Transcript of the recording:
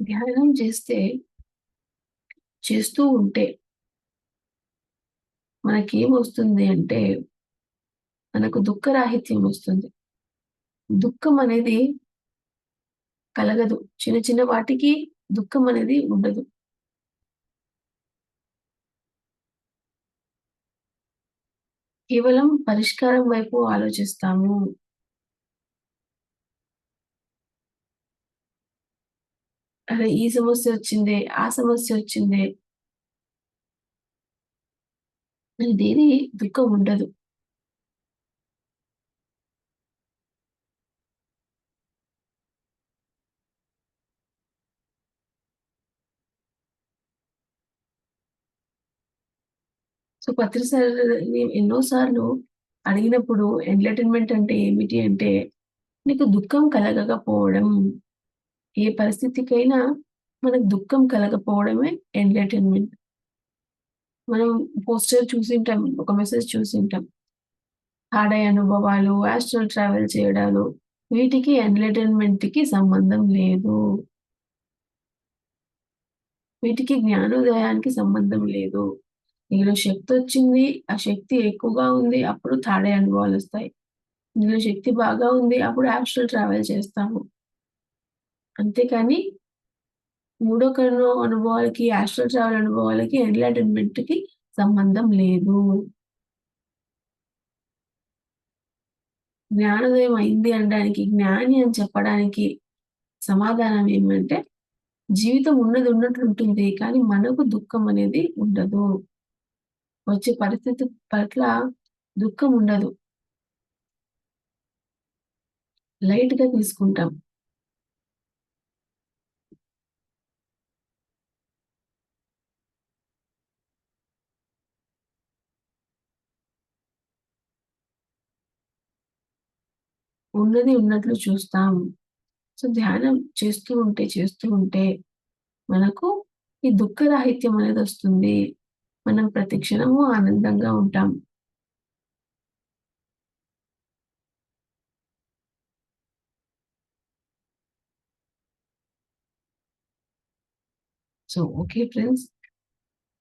ధ్యానం చేస్తే చేస్తూ ఉంటే మనకేమొస్తుంది అంటే మనకు దుఃఖరాహిత్యం వస్తుంది. దుఃఖం అనేది కలగదు. చిన్న చిన్న వాటికి దుఃఖం అనేది ఉండదు. కేవలం పరిష్కారం వైపు ఆలోచిస్తాము. అరే! ఈ సమస్యొచ్చిందే, ఆ సమస్యొచ్చిందే. దేని దుఃఖం ఉండదు. సో, పత్రిసారులని ఎన్నో సార్లు అడిగినప్పుడు ఎంటర్‌టైన్‌మెంట్ అంటే ఏమిటి అంటే, నీకు దుఃఖం కలగకపోవడం. ఏ పరిస్థితికైనా మనకు దుఃఖం కలగపోవడమే ఎంటర్‌టైన్‌మెంట్. మనం పోస్టర్ చూసింటాం. ఒక మెసేజ్ చూసింటాం. ఆడే అనుభవాలు, యాస్ట్రల్ ట్రావెల్ చేయడాలు వీటికి ఎంటర్‌టైన్‌మెంట్‌కి సంబంధం లేదు. వీటికి జ్ఞానోదయానికి సంబంధం లేదు. నీలో శక్తొచ్చింది, ఆ శక్తి ఎక్కువగా ఉంది. అప్పుడు తాడే అనుభవాలొస్తాయి. నీలో శక్తి బాగా ఉంది. అప్పుడు యాస్ట్రల్ ట్రావెల్ చేస్తాము. అంతేకాని మూడో కన్ను అనుభవాలకి, యాస్ట్రల్ ట్రావెల్ అనుభవాలకి, ఎంలైటన్‌మెంట్‌కి సంబంధం లేదు. జ్ఞానోదయం అయింది అనడానికి, జ్ఞాని అని చెప్పడానికి సమాధానం ఏమంటే, జీవితం ఉన్నది ఉన్నట్టు ఉంటుంది. కానీ మనకు దుఃఖం అనేది ఉండదు. వచ్చే పరిస్థితి పట్ల దుఃఖం ఉండదు. లైట్‌గా తీసుకుంటాం. ఉన్నది ఉన్నట్లు చూస్తాం. సో, ధ్యానం చేస్తూ ఉంటే, చేస్తూ ఉంటే మనకు ఈ దుఃఖరాహిత్యం అనేది వస్తుంది మనం ప్రతి క్షణము ఆనందంగా ఉంటాం. So, okay friends.